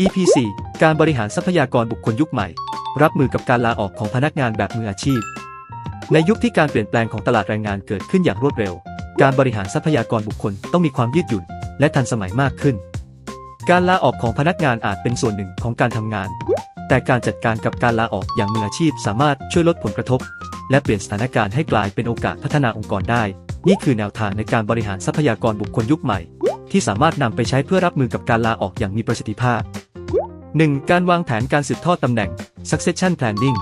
EP 4การบริหารทรัพยากรบุคคลยุคใหม่ รับมือกับการลาออกของพนักงานแบบมืออาชีพ ในยุคที่การเปลี่ยนแปลงของตลาดแรงงานเกิดขึ้นอย่างรวดเร็ว การบริหารทรัพยากรบุคคลต้องมีความยืดหยุ่น และทันสมัยมากขึ้น การลาออกของพนักงานอาจเป็นส่วนหนึ่งของการทำงาน แต่การจัดการกับการลาออกอย่างมืออาชีพ สามารถช่วยลดผลกระทบ และเปลี่ยนสถานการณ์ให้กลายเป็นโอกาสพัฒนาองค์กรได้ นี่คือแนวทางในการบริหารทรัพยากรบุคคลยุคใหม่ ที่สามารถนำไปใช้เพื่อรับมือกับการลาออกอย่างมีประสิทธิภาพ 1. การวางแผนการสืบทอดตำแหน่ง succession planning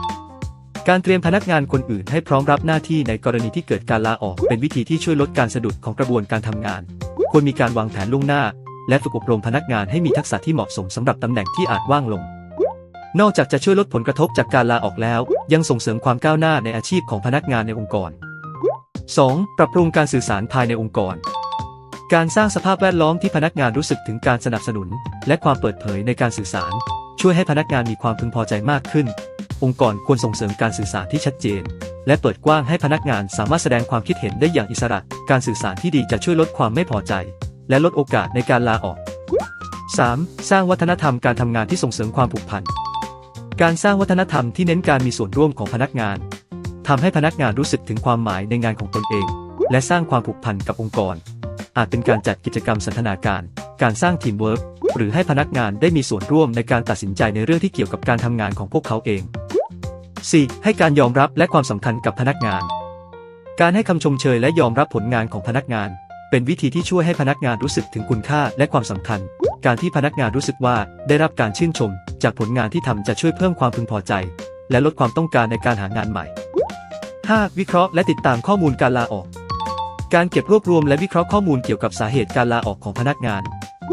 การเตรียมพนักงานคนอื่นให้พร้อมรับหน้าที่ในกรณีที่เกิดการลาออก เป็นวิธีที่ช่วยลดการสะดุดของกระบวนการทำงาน ควรมีการวางแผนล่วงหน้า และฝึกอบรมพนักงานให้มีทักษะที่เหมาะสมสำหรับตำแหน่งที่อาจว่างลง นอกจากจะช่วยลดผลกระทบจากการลาออกแล้ว ยังส่งเสริมความก้าวหน้าในอาชีพของพนักงานในองค์กร 2. ปรับปรุงการสื่อสารภายในองค์กร การสร้างสภาพแวดล้อมที่พนักงานรู้สึกถึงการสนับสนุน และความเปิดเผยในการสื่อสาร ช่วยให้พนักงานมีความพึงพอใจมากขึ้น องค์กรควรส่งเสริมการสื่อสารที่ชัดเจน และเปิดกว้างให้พนักงานสามารถแสดงความคิดเห็นได้อย่างอิสระ การสื่อสารที่ดีจะช่วยลดความไม่พอใจ และลดโอกาสในการลาออก 3. สร้างวัฒนธรรมการทำงานที่ส่งเสริมความผูกพัน การสร้างวัฒนธรรมที่เน้นการมีส่วนร่วมของพนักงานทำให้พนักงานรู้สึกถึงความหมายในงานของตนเอง และสร้างความผูกพันกับองค์กร อาจเป็นการจัดกิจกรรมสันทนาการ การสร้างทีมเวิร์กหรือให้พนักงานได้มีส่วนร่วมในการตัดสินใจในเรื่องที่เกี่ยวกับการทำงานของพวกเขาเอง 4. ให้การยอมรับและความสำคัญกับพนักงาน การให้คำชมเชยและยอมรับผลงานของพนักงาน เป็นวิธีที่ช่วยให้พนักงานรู้สึกถึงคุณค่าและความสำคัญ การที่พนักงานรู้สึกว่าได้รับการชื่นชม จากผลงานที่ทำจะช่วยเพิ่มความพึงพอใจ และลดความต้องการในการหางานใหม่ 5. วิเคราะห์และติดตามข้อมูลการลาออก การเก็บรวบรวมและวิเคราะห์ข้อมูลเกี่ยวกับสาเหตุการลาออกของพนักงาน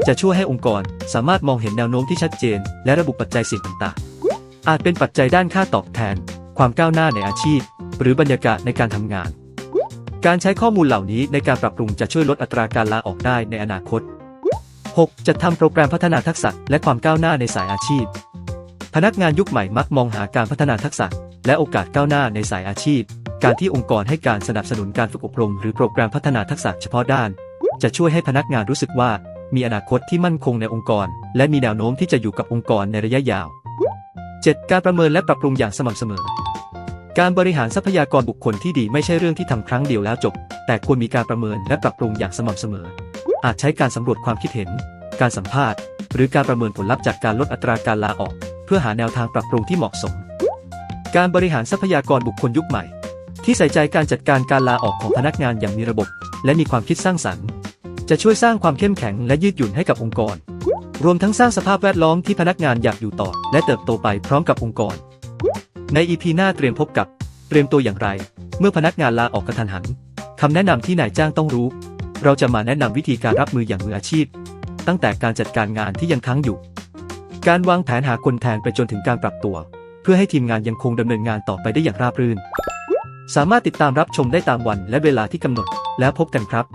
จะช่วยให้องค์กรสามารถมองเห็นแนวโน้มที่ชัดเจน และระบุปัจจัยสี่งต่างๆ อาจเป็นปัจจัยด้านค่าตอบแทน ความก้าวหน้าในอาชีพ หรือบรรยากาศในการทำงาน การใช้ข้อมูลเหล่านี้ในการปรับปรุงจะช่วยลดอัตราการลาออกได้ในอนาคต 6. จัดทำโปรแกรมพัฒนาทักษะและความก้าวหน้าในสายอาชีพ พนักงานยุคใหม่มักมองหาการพัฒนาทักษะ และโอกาสก้าวหน้าในสายอาชีพ การที่องค์กรให้การสนับสนุนการฝึกอบรม หรือโปรแกรมพัฒนาทักษะเฉพาะด้าน จะช่วยให้พนักงานรู้สึกว่า มีอนาคตที่มั่นคงในองค์กร และมีแนวโน้มที่จะอยู่กับองค์กรในระยะยาว 7. การประเมินและปรับปรุงอย่างสม่ำเสมอ การบริหารทรัพยากรบุคคลที่ดีไม่ใช่เรื่องที่ทำครั้งเดียวแล้วจบ แต่ควรมีการประเมินและปรับปรุงอย่างสม่ำเสมอ อาจใช้การสำรวจความคิดเห็น การสัมภาษณ์ หรือการประเมินผลลัพธ์จากการลดอัตราการลาออก เพื่อหาแนวทางปรับปรุงที่เหมาะสม การบริหารทรัพยากรบุคคลยุคใหม่ ที่ใส่ใจการจัดการการลาออกของพนักงานอย่างมีระบบ และมีความคิดสร้างสรรค์ จะช่วยสร้างความเข้มแข็งและยืดหยุ่นให้กับองค์กร รวมทั้งสร้างสภาพแวดล้อมที่พนักงานอยากอยู่ต่อ และเติบโตไปพร้อมกับองค์กร ใน EP หน้าเตรียมพบกับ เตรียมตัวอย่างไร เมื่อพนักงานลาออกกระทันหันคำแนะนำที่นายจ้างต้องรู้ เราจะมาแนะนำวิธีการรับมืออย่างมืออาชีพ ตั้งแต่การจัดการงานที่ยังค้างอยู่ การวางแผนหาคนแทนไปจนถึงการปรับตัว เพื่อให้ทีมงานยังคงดำเนินงานต่อไปได้อย่างราบรื่น สามารถติดตามรับชมได้ตามวันและเวลาที่กำหนด แล้วพบกันครับ